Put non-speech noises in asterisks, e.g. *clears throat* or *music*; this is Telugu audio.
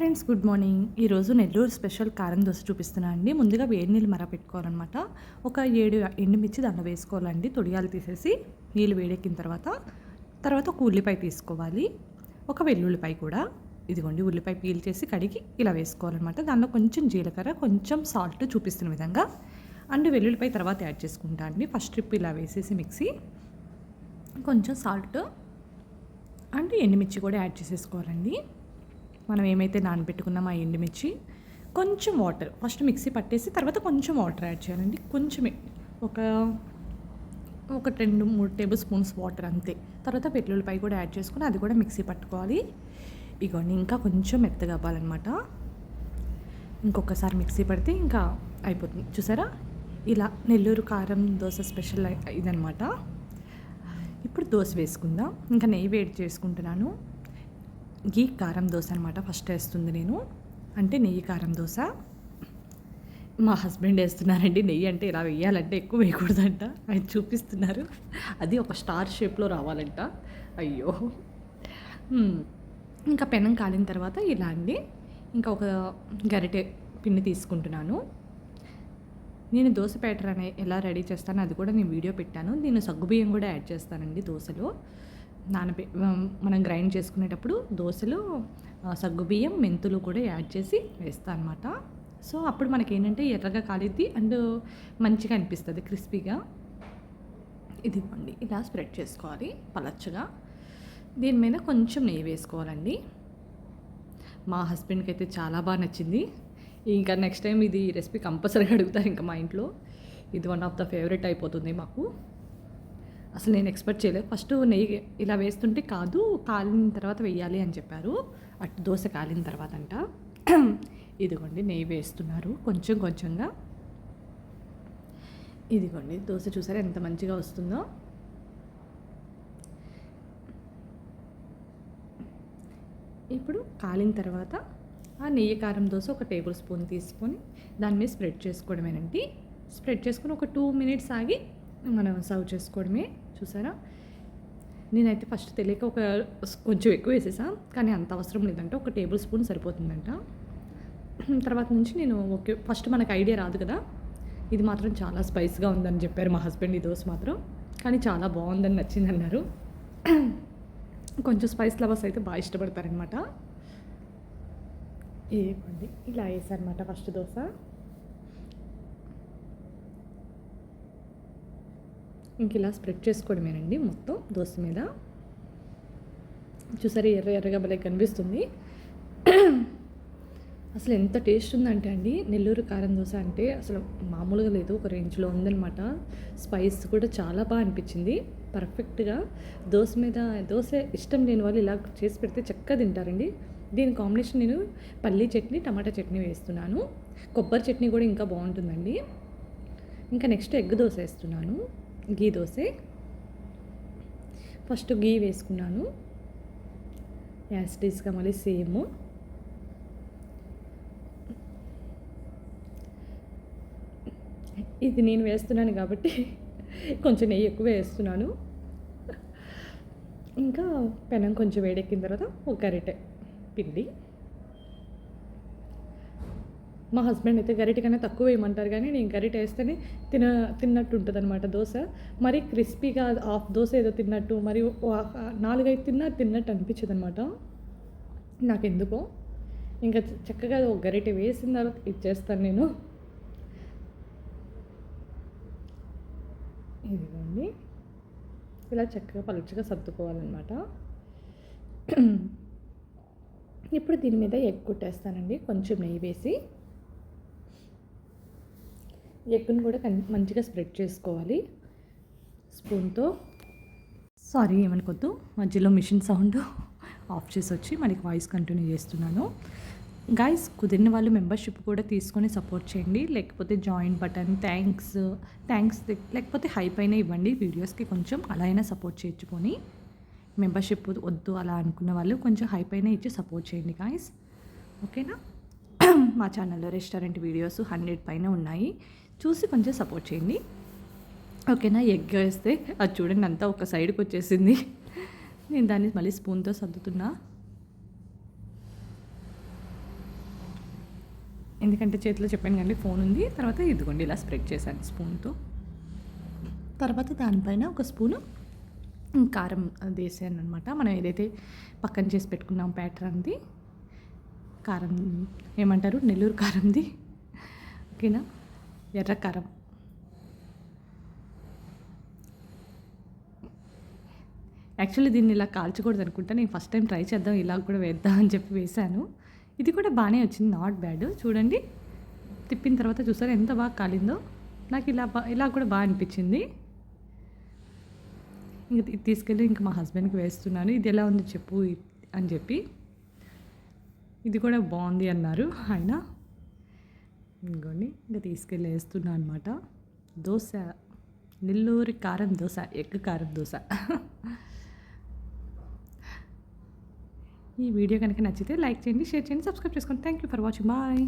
Friends good morning. ఈరోజు నెల్లూరు స్పెషల్ కారం దోశ చూపిస్తున్నాను అండి. ముందుగా వేడి నీళ్ళు మర పెట్టుకోవాలన్నమాట ఒక ఏడు ఎండుమిర్చి దాంట్లో వేసుకోవాలండి. తొడియాలు తీసేసి నీళ్ళు వేడెక్కిన తర్వాత తర్వాత ఒక ఉల్లిపాయ తీసుకోవాలి. ఒక వెల్లుల్లిపాయ కూడా. ఇదిగోండి ఉల్లిపాయ పీల్ చేసి కడిగి ఇలా వేసుకోవాలన్నమాట. దానిలో కొంచెం జీలకర్ర కొంచెం సాల్ట్ చూపిస్తున్న విధంగా. అండ్ వెల్లుల్లిపాయ తర్వాత యాడ్ చేసుకుంటా అండి. ఫస్ట్ ట్రిప్ ఇలా వేసేసి మిక్సీ. కొంచెం సాల్ట్ అండ్ ఎండుమిర్చి కూడా యాడ్ చేసేసుకోవాలండి. మనం ఏమైతే నానబెట్టుకున్నామో ఆ ఎండుమిర్చి కొంచెం వాటర్. ఫస్ట్ మిక్సీ పట్టేసి తర్వాత కొంచెం వాటర్ యాడ్ చేయాలండి. కొంచెమే. ఒక ఒక రెండు మూడు టేబుల్ స్పూన్స్ వాటర్ అంతే. తర్వాత వెల్లుల్లిపాయ కూడా యాడ్ చేసుకుని అది కూడా మిక్సీ పట్టుకోవాలి. ఇగోండి ఇంకా కొంచెం మెత్తగా అవ్వాలన్నమాట. ఇంకొకసారి మిక్సీ పడితే ఇంకా అయిపోతుంది. చూసారా? ఇలా నెల్లూరు కారం దోశ స్పెషల్ ఇదనమాట ఇప్పుడు దోశ వేసుకుందాం. ఇంకా నెయ్యి వేడి చేసుకుంటున్నాను. గీ కారం దోశ అనమాట ఫస్ట్ వేస్తుంది నేను. అంటే నెయ్యి కారం దోశ. మా హస్బెండ్ వేస్తున్నారండి నెయ్యి అంటే ఇలా వేయాలంటే ఎక్కువ వేయకూడదంట. ఆయన చూపిస్తున్నారు. అది ఒక స్టార్ షేప్లో రావాలంట. అయ్యో. ఇంకా పెనం కాలిన తర్వాత ఇలా అండి. ఇంకా ఒక గరిటె పిండి తీసుకుంటున్నాను. నేను దోశ బ్యాటర్ అనే ఎలా రెడీ చేస్తానో అది కూడా నేను వీడియో పెట్టాను. నేను సగ్గుబియ్యం కూడా యాడ్ చేస్తానండి దోశలో. నానబె మనం గ్రైండ్ చేసుకునేటప్పుడు దోశలు సగ్గుబియ్యం మెంతులు కూడా యాడ్ చేసి వేస్తాను అనమాట సో అప్పుడు మనకి ఏంటంటే ఎర్రగా కాలిద్ది అండ్ మంచిగా అనిపిస్తుంది క్రిస్పీగా. ఇదిగోండి ఇలా స్ప్రెడ్ చేసుకోవాలి పలచ్చగా దీని మీద కొంచెం నెయ్యి వేసుకోవాలండి. మా హస్బెండ్కి అయితే చాలా బాగా నచ్చింది. ఇంకా నెక్స్ట్ టైం ఇది రెసిపీ కంపల్సరీగా అడుగుతారు ఇంకా మా ఇంట్లో. ఇది వన్ ఆఫ్ ద ఫేవరెట్ అయిపోతుంది మాకు. అసలు నేను ఎక్స్పెక్ట్ చేయలేదు. ఫస్ట్ నెయ్యి ఇలా వేస్తుంటే కాదు కాలిన తర్వాత వేయాలి అని చెప్పారు. అటు దోశ కాలిన తర్వాత అంట ఇదిగోండి నెయ్యి వేస్తున్నారు. కొంచెం కొంచెంగా. ఇదిగోండి దోశ చూసారా ఎంత మంచిగా వస్తుందో? ఇప్పుడు కాలిన తర్వాత ఆ నెయ్యి కారం దోశ ఒక టేబుల్ స్పూన్ తీసుకొని దాని మీద స్ప్రెడ్ చేసుకోవడమేనండి. స్ప్రెడ్ చేసుకొని ఒక టూ మినిట్స్ ఆగి మనం సర్వ్ చేసుకోవడమే. చూసారా? నేనైతే ఫస్ట్ తెలియక ఒక కొంచెం ఎక్కువ వేసేసా కానీ అంత అవసరం లేదంటే. ఒక టేబుల్ స్పూన్ సరిపోతుందంట. తర్వాత నుంచి నేను ఓకే ఫస్ట్ మనకు ఐడియా రాదు కదా. ఇది మాత్రం చాలా స్పైస్గా ఉందని చెప్పారు మా హస్బెండ్ ఈ దోశ మాత్రం. కానీ చాలా బాగుందని నచ్చింది అన్నారు కొంచెం స్పైస్ లవర్స్ అయితే బాగా ఇష్టపడతారనమాట ఇదిగోండి ఇలా వేసారనమాట ఫస్ట్ దోశ. ఇంక ఇలా స్ప్రెడ్ చేసుకోవడమేనండి మొత్తం దోశ మీద. చూసారా ఎర్ర ఎర్రగా భలే కనిపిస్తుంది. అసలు ఎంత టేస్ట్ ఉందంటే అండి నెల్లూరు కారం దోశ అంటే అసలు మామూలుగా లేదు ఒక రేంజ్లో ఉందనమాట స్పైస్ కూడా చాలా బాగా అనిపించింది. పర్ఫెక్ట్గా దోశ మీద దోశ ఇష్టం లేని వాళ్ళు ఇలా చేసి పెడితే చక్కగా తింటారండి. దీని కాంబినేషన్ నేను పల్లీ చట్నీ టమాటా చట్నీ వేస్తున్నాను. కొబ్బరి చట్నీ కూడా ఇంకా బాగుంటుందండి. ఇంకా నెక్స్ట్ ఎగ్ దోశ వేస్తున్నాను. గీ దోశ ఫస్ట్ గీ వేసుకున్నాను. యాస్టీస్గా మళ్ళీ సేమ్. ఇది నేను వేస్తున్నాను కాబట్టి కొంచెం నెయ్యి ఎక్కువ వేస్తున్నాను. ఇంకా పెనం కొంచెం వేడెక్కిన తర్వాత ఒక గరిటె పిండి. మా హస్బెండ్ అయితే గరిటె కన్నా తక్కువ వేయమంటారు కానీ నేను గరిటె వేస్తేనే తిన తిన్నట్టు ఉంటుంది అనమాట దోశ. మరి క్రిస్పీగా హాఫ్ దోశ ఏదో తిన్నట్టు మరి నాలుగైదు తిన్నా తిన్నట్టు అనిపించదు అనమాట నాకెందుకో. ఇంకా చక్కగా ఒక గరిటె వేసిన తర్వాత ఇచ్చేస్తాను నేను. ఇదిగోండి. ఇలా చక్కగా పలుచగా సర్దుకోవాలన్నమాట. *clears throat* ఇప్పుడు దీని మీద ఎగ్ కొట్టేస్తానండి. కొంచెం నెయ్యి వేసి. ఎగ్గును కూడా కన్- మంచిగా స్ప్రెడ్ చేసుకోవాలి. స్పూన్తో. సారీ ఏమనుకోద్దు. మధ్యలో మిషన్ సౌండ్ ఆఫ్ చేసి వచ్చి మనకి వాయిస్ కంటిన్యూ చేస్తున్నాను. గాయస్ కుదిరిన వాళ్ళు మెంబర్షిప్ కూడా తీసుకొని సపోర్ట్ చేయండి. లేకపోతే జాయిన్ బటన్ థ్యాంక్స్ థ్యాంక్స్ లేకపోతే హైప్ అయినా ఇవ్వండి. వీడియోస్కి కొంచెం అలా అయినా సపోర్ట్ చేయించుకొని. మెంబర్షిప్ వద్దు అలా అనుకున్న వాళ్ళు కొంచెం హైప్ అయినా ఇచ్చి సపోర్ట్ చేయండి గాయస్ ఓకేనా? *clears throat* మా ఛానల్లో రెస్టారెంట్ వీడియోస్ హండ్రెడ్ పైన ఉన్నాయి. చూసి కొంచెం సపోర్ట్ చేయండి. ఓకేనా? ఎగ్ వేస్తే అది చూడండి అంతా ఒక సైడ్కి వచ్చేసింది. నేను దాన్ని మళ్ళీ స్పూన్తో సర్దుతున్నా. ఎందుకంటే చేతిలో చెప్పాను కండి ఫోన్ ఉంది. తర్వాత ఇదిగోండి ఇలా స్ప్రెడ్ చేశాను స్పూన్తో తర్వాత దానిపైన ఒక స్పూను కారం వేసాను అనమాట మనం ఏదైతే పక్కన చేసి పెట్టుకున్నాం ప్యాటర్న్ది కారం ఏమంటారు? నెల్లూరు కారంది. ఓకేనా? ఎర్ర కారం యాక్చువల్లీ దీన్ని ఇలా కాల్చకూడదు అనుకుంటా. నేను ఫస్ట్ టైం ట్రై చేద్దాం ఇలా కూడా వేద్దాం అని చెప్పి వేశాను. ఇది కూడా బాగానే వచ్చింది నాట్ బ్యాడ్ చూడండి తిప్పిన తర్వాత చూసారా ఎంత బాగా కాలిందో? నాకు ఇలా బా ఇలా కూడా బాగా అనిపించింది. ఇంక తీసుకెళ్ళి ఇంక మా హస్బెండ్కి వేస్తున్నాను. ఇది ఎలా ఉంది చెప్పు అని చెప్పి. ఇది కూడా బాగుంది అన్నారు ఆయన ఇంకోండి ఇంకా తీసుకెళ్ళి వేస్తున్నా అనమాట దోశ నెల్లూరి కారం దోశ ఎగ్ కారం దోశ. ఈ వీడియో కనుక నచ్చితే లైక్ చేయండి షేర్ చేయండి సబ్స్క్రైబ్ చేసుకోండి. Thank you for watching bye